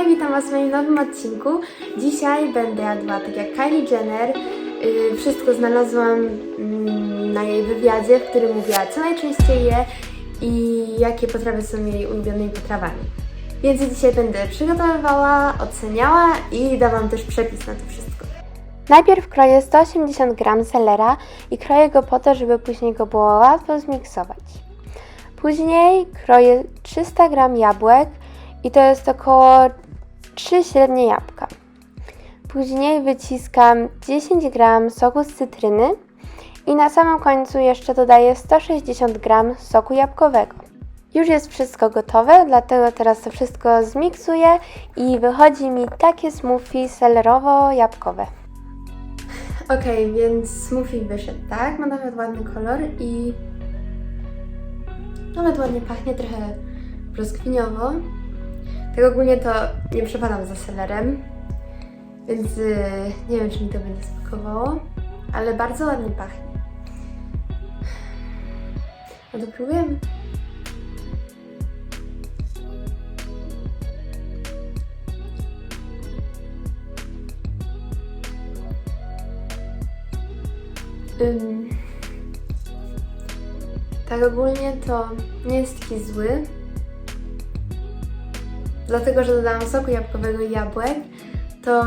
Hej, witam Was w moim nowym odcinku. Dzisiaj będę jadła tak jak Kylie Jenner. Yy, wszystko znalazłam mm, na jej wywiadzie, w którym mówiła, co najczęściej je i jakie potrawy są jej ulubionymi potrawami. Więc dzisiaj będę przygotowywała, oceniała i dałam też przepis na to wszystko. Najpierw kroję 180 g selera i kroję go po to, żeby później go było łatwo zmiksować. Później kroję 300 g jabłek i to jest około 3 średnie jabłka. Później wyciskam 10 g soku z cytryny i na samym końcu jeszcze dodaję 160 g soku jabłkowego. Już jest wszystko gotowe, dlatego teraz to wszystko zmiksuję i wychodzi mi takie smoothie selerowo-jabłkowe. Okej, więc smoothie wyszedł, tak? Ma nawet ładny kolor i nawet ładnie pachnie, trochę brzoskwiniowo. Tak ogólnie to nie przepadam za selerem, więc yy, nie wiem, czy mi to będzie smakowało, ale bardzo ładnie pachnie. No to próbujemy. Tak ogólnie to nie jest taki zły, dlatego że dodałam soku jabłkowego i jabłek, to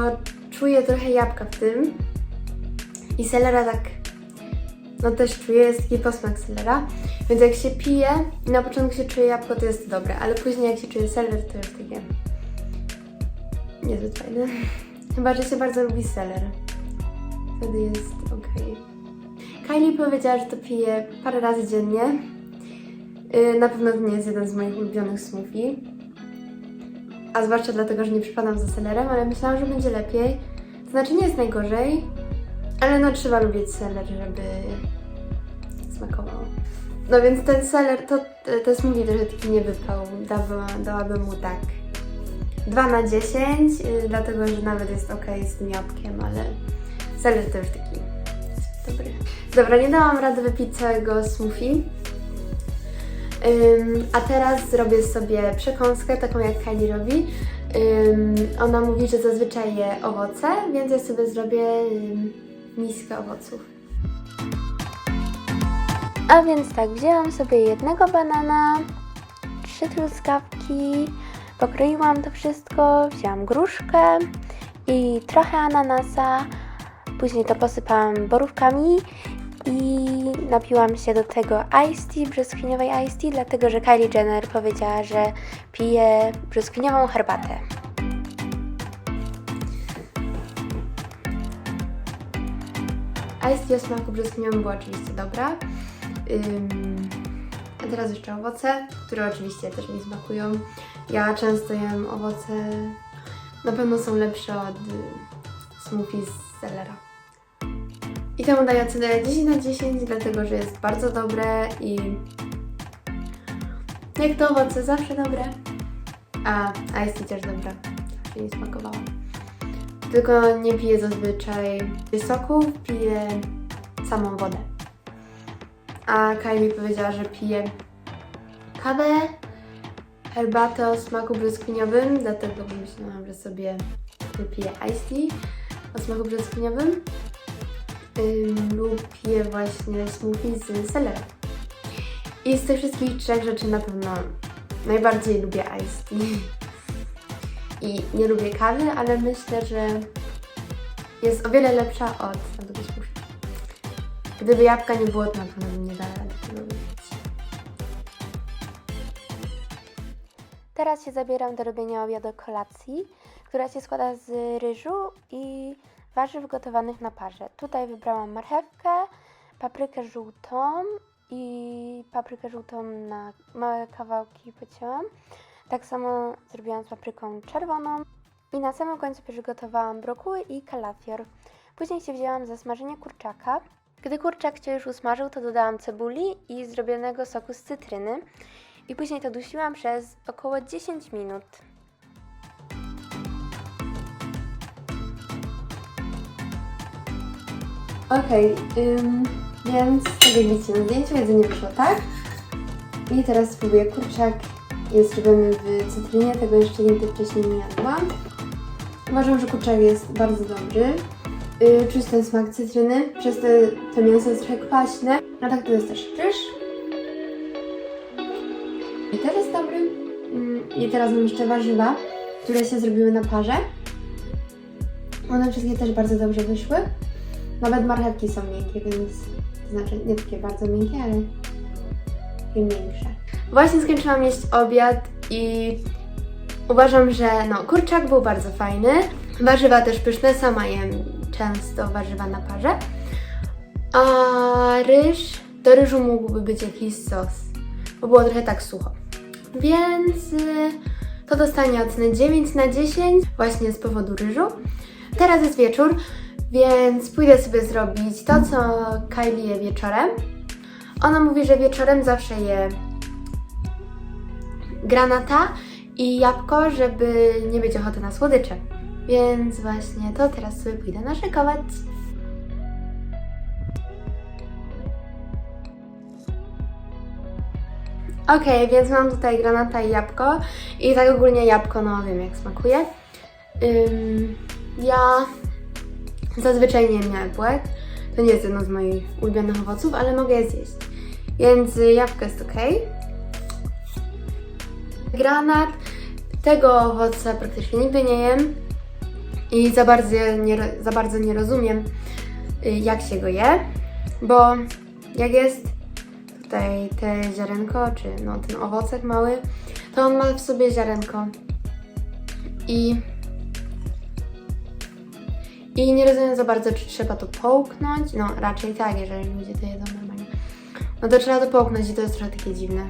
czuję trochę jabłka w tym i selera tak, no też czuję, jest taki posmak selera, więc jak się pije i na początku się czuje jabłko, to jest dobre, ale później jak się czuje seler, to jest takie niezbyt fajne. Chyba, że się bardzo lubi seler. Wtedy jest ok. Kylie powiedziała, że to pije parę razy dziennie. Yy, Na pewno to nie jest jeden z moich ulubionych smoothie. A zwłaszcza dlatego, że nie przypadam za selerem, ale myślałam, że będzie lepiej. To znaczy nie jest najgorzej, ale no trzeba lubić seler, żeby smakował. No więc ten seler, to, to smoothie taki nie wypał. Dawa, dałabym mu tak 2 na 10, yy, dlatego że nawet jest ok z tym jabłkiem, ale seler to już taki dobry. Dobra, nie dałam rady wypić całego smoothie. Ym, a teraz zrobię sobie przekąskę, taką jak Kylie robi. Ym, ona mówi, że zazwyczaj je owoce, więc ja sobie zrobię ym, miskę owoców. A więc tak, wzięłam sobie jednego banana, trzy truskawki, pokroiłam to wszystko, wzięłam gruszkę i trochę ananasa, później to posypałam borówkami i napiłam się do tego iced tea, brzoskwiniowej iced tea, dlatego że Kylie Jenner powiedziała, że pije brzoskwiniową herbatę. Iced tea o smaku brzoskwiniowym była oczywiście dobra. Ym, a teraz jeszcze owoce, które oczywiście też mi smakują. Ja często jem owoce, na pewno są lepsze od y, smoothie z selera. I temu daję ocenę 10 na 10, dlatego że jest bardzo dobre i jak to owoce, zawsze dobre. A Ice Tea też dobra, zawsze mi smakowała. Tylko nie piję zazwyczaj soków, piję samą wodę. A Kylie powiedziała, że pije kawę, herbatę o smaku brzoskwiniowym, dlatego pomyślałam, że sobie wypiję Ice Tea o smaku brzoskwiniowym ym, lub piję właśnie smoothie z selera. I z tych wszystkich trzech rzeczy na pewno najbardziej lubię iced tea. I nie lubię kawy, ale myślę, że jest o wiele lepsza od, tego smoothie. Gdyby jabłka nie było, to na pewno bym nie dała rady tego wypić. Teraz się zabieram do robienia obiadu kolacji, która się składa z ryżu i warzyw gotowanych na parze. Tutaj wybrałam marchewkę, paprykę żółtą i paprykę żółtą na małe kawałki pocięłam. Tak samo zrobiłam z papryką czerwoną i na samym końcu przygotowałam brokuły i kalafior. Później się wzięłam za smażenie kurczaka. Gdy kurczak się już usmażył, to dodałam cebuli i zrobionego soku z cytryny i później to dusiłam przez około 10 minut. Okej, ym, więc tak jak widzicie na zdjęciu jedzenie wyszło tak. I teraz spróbuję kurczak jest robiony w cytrynie, tego jeszcze nigdy wcześniej nie jadłam. Uważam, że kurczak jest bardzo dobry. Yy, czuć ten smak cytryny, przez te, to mięso jest trochę kwaśne, a tak to jest też ryż. I też jest dobry. Mm, I teraz mam jeszcze warzywa, które się zrobiły na parze. One wszystkie też bardzo dobrze wyszły. Nawet marchewki są miękkie, więc to znaczy nie takie bardzo miękkie, ale takie mniejsze. Właśnie skończyłam jeść obiad i uważam, że no kurczak był bardzo fajny. Warzywa też pyszne, sama jem często warzywa na parze. A ryż, do ryżu mógłby być jakiś sos, bo było trochę tak sucho. Więc y, to dostanie ocenę 9 na 10 właśnie z powodu ryżu. Teraz jest wieczór, więc pójdę sobie zrobić to, co Kylie je wieczorem. Ona mówi, że wieczorem zawsze je granata i jabłko, żeby nie mieć ochoty na słodycze. Więc właśnie to teraz sobie pójdę naszykować. Okej, więc mam tutaj granata i jabłko. I tak ogólnie jabłko, no wiem jak smakuje. Ja zazwyczaj nie jem jabłek. To nie jest jedno z moich ulubionych owoców, ale mogę je zjeść. Więc y, jabłko jest ok. Granat. Tego owoca praktycznie nigdy nie jem. I za bardzo nie, za bardzo nie rozumiem, y, jak się go je. Bo jak jest tutaj te ziarenko, czy no ten owocek mały, to on ma w sobie ziarenko. I i nie rozumiem za bardzo, czy trzeba to połknąć. No, raczej tak, jeżeli ludzie to jedzą normalnie. No to trzeba to połknąć i to jest trochę takie dziwne.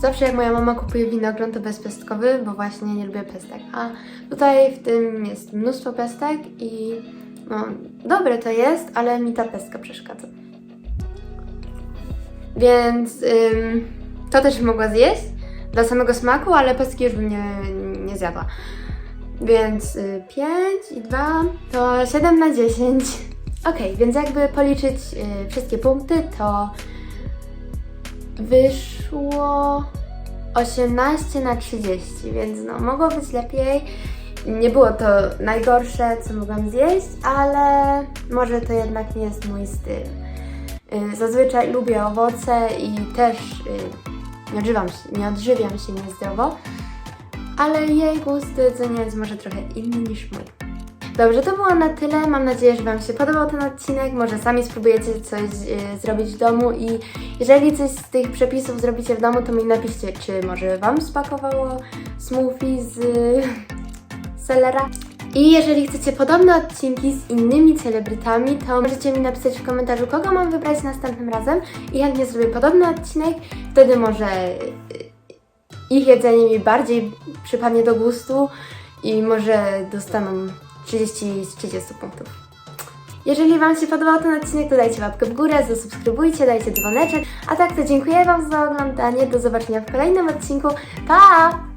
Zawsze jak moja mama kupuje winogron, to bezpestkowy, bo właśnie nie lubię pestek. A tutaj w tym jest mnóstwo pestek i no, dobre to jest, ale mi ta pestka przeszkadza. Więc ym, to też mogła zjeść dla samego smaku, ale pestki już bym nie, nie zjadła. Więc y, 5 i 2 to 7 na 10. Ok, więc jakby policzyć y, wszystkie punkty, to wyszło 18 na 30, więc no mogło być lepiej. Nie było to najgorsze, co mogłam zjeść, ale może to jednak nie jest mój styl. Y, Zazwyczaj lubię owoce i też y, nie odżywiam się, nie odżywiam się niezdrowo ale jej gust do jedzenia jest może trochę inny niż mój. Dobrze, to było na tyle. Mam nadzieję, że Wam się podobał ten odcinek. Może sami spróbujecie coś e, zrobić w domu i jeżeli coś z tych przepisów zrobicie w domu, to mi napiszcie, czy może Wam spakowało smoothie z selera. I jeżeli chcecie podobne odcinki z innymi celebrytami, to możecie mi napisać w komentarzu, kogo mam wybrać następnym razem i chętnie zrobię podobny odcinek. Wtedy może e, ich jedzenie mi bardziej przypadnie do gustu i może dostaną 30 z 30 punktów. Jeżeli Wam się podobał ten odcinek, to dajcie łapkę w górę, zasubskrybujcie, dajcie dzwoneczek. A tak to dziękuję Wam za oglądanie. Do zobaczenia w kolejnym odcinku. Pa!